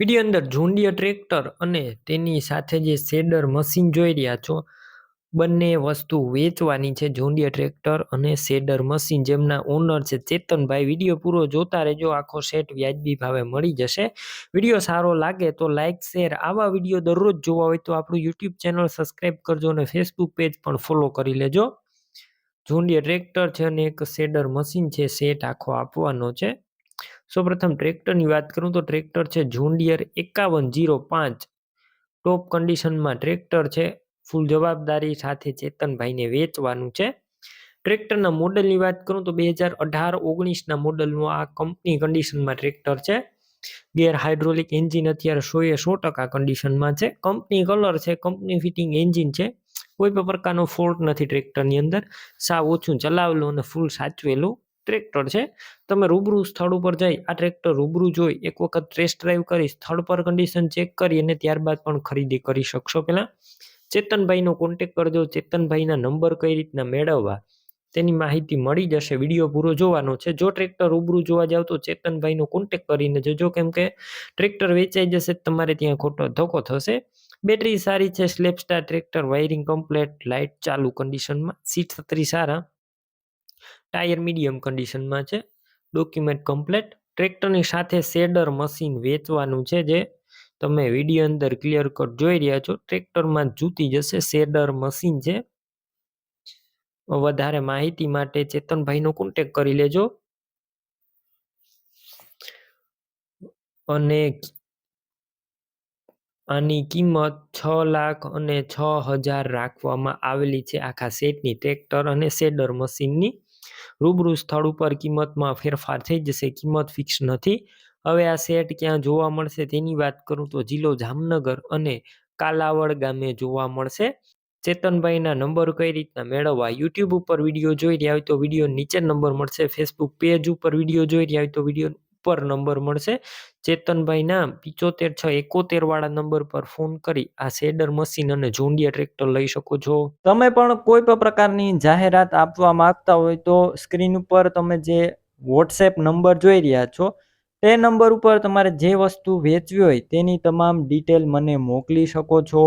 Video અંદર John Deere tractor અને તેની સાથે જે શેડર મશીન જોઈ રહ્યા છો, બંને વસ્તુ વેચવાની છે. જોન્ડિયર ટ્રેક્ટર અને શેડર મશીન જેમના ઓનર છે ચેતનભાઈ, વીડિયો પૂરો જોતા રહેજો. આખો સેટ વ્યાજબી ભાવે મળી જશે. વીડિયો સારો લાગે તો લાઇક શેર, આવા વીડિયો દરરોજ જોવા હોય તો આપણું યુટ્યુબ ચેનલ સબસ્ક્રાઈબ કરજો અને ફેસબુક પેજ પણ ફોલો કરી લેજો. જોન્ડિયર ટ્રેક્ટર છે અને એક શેડર મશીન છે. સેટ આખો આપવાનો છે. સૌપ્રથમ ટ્રેક્ટરની વાત કરું તો ટ્રેક્ટર છે જોન્ડિયર એકાવન જીરો પાંચ. ટોપ કન્ડિશનમાં ટ્રેક્ટર છે, ફૂલ જવાબદારી સાથે ચેતનભાઈને વેચવાનું છે. ટ્રેક્ટરના મોડલની વાત કરું તો બે હજાર અઢાર ઓગણીસના મોડલનું આ કંપની કન્ડિશનમાં ટ્રેક્ટર છે. ગેર હાઇડ્રોલિક એન્જિન અત્યારે સો એ સો ટકા કન્ડિશનમાં છે. કંપની કલર છે, કંપની ફિટિંગ એન્જિન છે. કોઈ પણ પ્રકારનો ફોલ્ટ નથી ટ્રેક્ટરની અંદર. સાવ ઓછું ચલાવેલું અને ફૂલ સાચવેલું. ટ્રેક્ટર છે, તમે રૂબરૂ સ્થળ ઉપર જઈ આ ટ્રેક્ટર રૂબરૂ જોઈ, એક વખત ટેસ્ટ ડ્રાઈવ કરી, સ્થળ પર કન્ડિશન ચેક કરી અને ત્યારબાદ પણ ખરીદી કરી શકશો પહેલાં ચેતનભાઈનો કોન્ટેક કરજો ચેતનભાઈના નંબર કઈ રીતના મેળવવા તેની માહિતી મળી જશે, વીડિયો પૂરો જોવાનો છે. જો ટ્રેક્ટર રૂબરૂ જોવા જાવ તો ચેતનભાઈનો કોન્ટેક કરીને જજો, કેમ કે ટ્રેક્ટર વેચાઈ જશે, તમારે ત્યાં ખોટો ધોકો થશે. બેટરી સારી છે સ્લેપસ્ટાર ટ્રેક્ટર વાયરિંગ કમ્પ્લેટ લાઇટ ચાલુ કન્ડિશનમાં સીટ છત્રી સારા. ટાયર મીડિયમ કન્ડિશનમાં છે. Document complete. ટ્રેક્ટરની સાથે શેડર મશીન વેચવાનું છે જે તમે વીડિયો અંદર ક્લિયર કટ જોઈ રહ્યા છો. ટ્રેક્ટરમાં જૂતી જશે, શેડર મશીન છે. વધારે માહિતી માટે ચેતનભાઈનો કોન્ટેક કરી લેજો. અને આની કિંમત છ લાખ અને છ હજાર રાખવામાં આવેલી છે આખા સેટની. ટ્રેક્ટર અને શેડર મશીનની રૂબરૂ સ્થળ ઉપર કિંમતમાં ફેરફાર થઈ જશે, કિંમત ફિક્સ નથી. હવે આ સેટ ક્યાં જોવા મળશે તેની વાત કરું તો જિલ્લો જામનગર અને કાલાવડ ગામે જોવા મળશે. ચેતનભાઈના નંબર કઈ રીતના મેળવવા? યુટ્યુબ ઉપર વીડિયો જોઈ રહ્યા હોય તો વીડિયો નીચે નંબર મળશે ફેસબુક પેજ ઉપર વીડિયો જોઈ રહ્યા હોય તો વીડિયો ઉપર નંબર મળશે. ચેતનભાઈના પિચોતેર છ એકોતેર વાળા નંબર પર ફોન કરી આ શેડર મશીન અને જોંડિયા ટ્રેક્ટર લઈ શકો છો. તમે પણ કોઈ પણ પ્રકારની જાહેરાત આપવા માંગતા હોય તો સ્ક્રીન ઉપર તમે જે વોટ્સએપ નંબર જોઈ રહ્યા છો, તે નંબર ઉપર તમારે જે વસ્તુ વેચવી હોય તેની તમામ ડિટેલ મને મોકલી શકો છો.